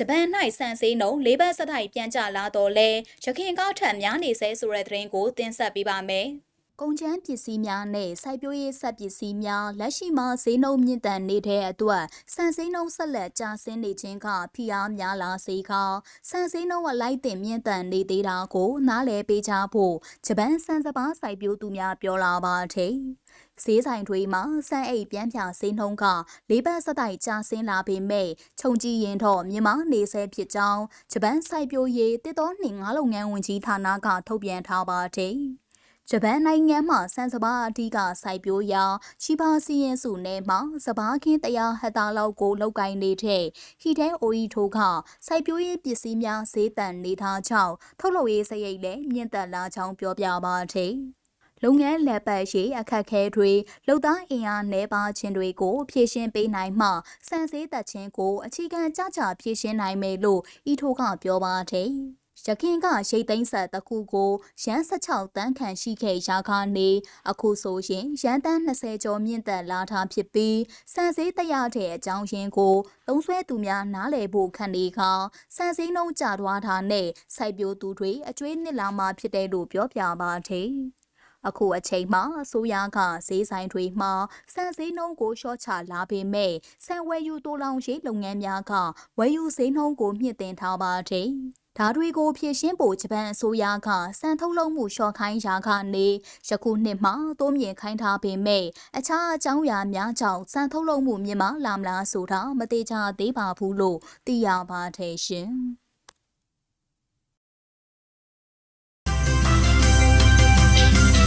ဂျပန်၌စံစေးနှုန်း၄ဘတ်ဆက်တိုက်ပြန်ကျလာတော့လဲရခင်ကောက်ထက်များနေဆဲဆိုတဲ့သတင်းကိုတင်ဆက်ပေးပါမယ်။ ကုန်ကျန်းပစ္စည်းများနဲ့စိုက်ပျိုးရေးဆက်ပစ္စည်းများလက်ရှိမှာဈေးနှုန်းမြင့်တန်နေတဲ့အတွက်စံဈေးနှုန်းဆက်လက်ကျဆင်းနေခြင်းကဖိအားများလာစေခါစံဈေးနှုန်းအလိုက်တင်မြင့်တန်နေသေးတာကိုနားလည်ပေးကြဖို့ဂျပန်စံစပါးစိုက်ပျိုးသူများပြောလာပါတယ်။ဈေးဆိုင်တွေမှာစံအိတ်ပြန်ပြဈေးနှုန်းကလေးပတ်စတိုက်ကျဆင်းလာပေမဲ့ခြုံကြည့်ရင်တော့မြန်မာနေဆဲဖြစ်ကြောင်းဂျပန်စိုက်ပျိုးရေးတစ်တော်နှင့်ငါးလုပ်ငန်းဝင်ကြီးဌာနကထုတ်ပြန်ထားပါတယ်။ ဂျပန်နိုင်ငံမှာစံစပါးအဓိကစိုက်ပျိုးရာရှိပါစီရင်စုနယ်မှာစပါးခင်းတရားဟက်တာလောက်ကိုလောက်ကင်နေတဲ့ဟီတဲအိုအီထိုးကစိုက်ပျိုးရေးပစ္စည်းများဈေးတန်နေထားကြောင်းထုတ်လုပ်ရေးစရိတ်လည်းမြင့်တက်လာကြောင်းပြောပြပါသေးတယ်။လုပ်ငန်းလက်ပတ်ရှိအခက်ခဲတွေလုံသားအင်အားနှဲပါခြင်းတွေကိုဖြည့်ရှင်းပေးနိုင်မှစံစည်းသက်ခြင်းကိုအခြေခံကြကြဖြည့်ရှင်းနိုင်မယ်လို့ဤထိုးကပြောပါတယ်။ ရခင်ကရိတ်သိမ်းဆက်တစ်ခုကိုရန်16တန်းခန့်ရှိခဲ့ရာကနေအခုဆိုရင်ရန်တန်း20ကျော်မြင့်တက်လာတာဖြစ်ပြီးစံစည်းတရတဲ့အကြောင်းရင်းကိုသုံးဆွဲသူများနားလည်ဖို့ခံနေခါစံစည်းနှုံးကျသွားတာနဲ့စိုက်ပျိုးသူတွေအကျွေးနစ်လာမှဖြစ်တယ်လို့ပြောပြပါတယ်။အခုအချိန်မှာအစိုးရကဈေးဆိုင်တွေမှာစံစည်းနှုန်းကိုလျှော့ချလာပေမဲ့စံဝယ်ယူတိုးလောင်ရေးလုပ်ငန်းများကဝယ်ယူဈေးနှုန်းကိုမြင့်တင်ထားပါတယ်။ ဓာတွေကိုဖြည့်ရှင်းဖို့ဂျပန်အစိုးရကစံထုတ်လုပ်မှုလျှော့ခိုင်းရာကနေယခုနှစ်မှာတိုးမြင့်ခိုင်းထားပေမဲ့အခြားအကြောင်းအရာများကြောင့်စံထုတ်လုပ်မှုမြင့်မားလာမလားဆိုတာမသေးချာသေးပါဘူးလို့သိရပါတယ်ရှင်။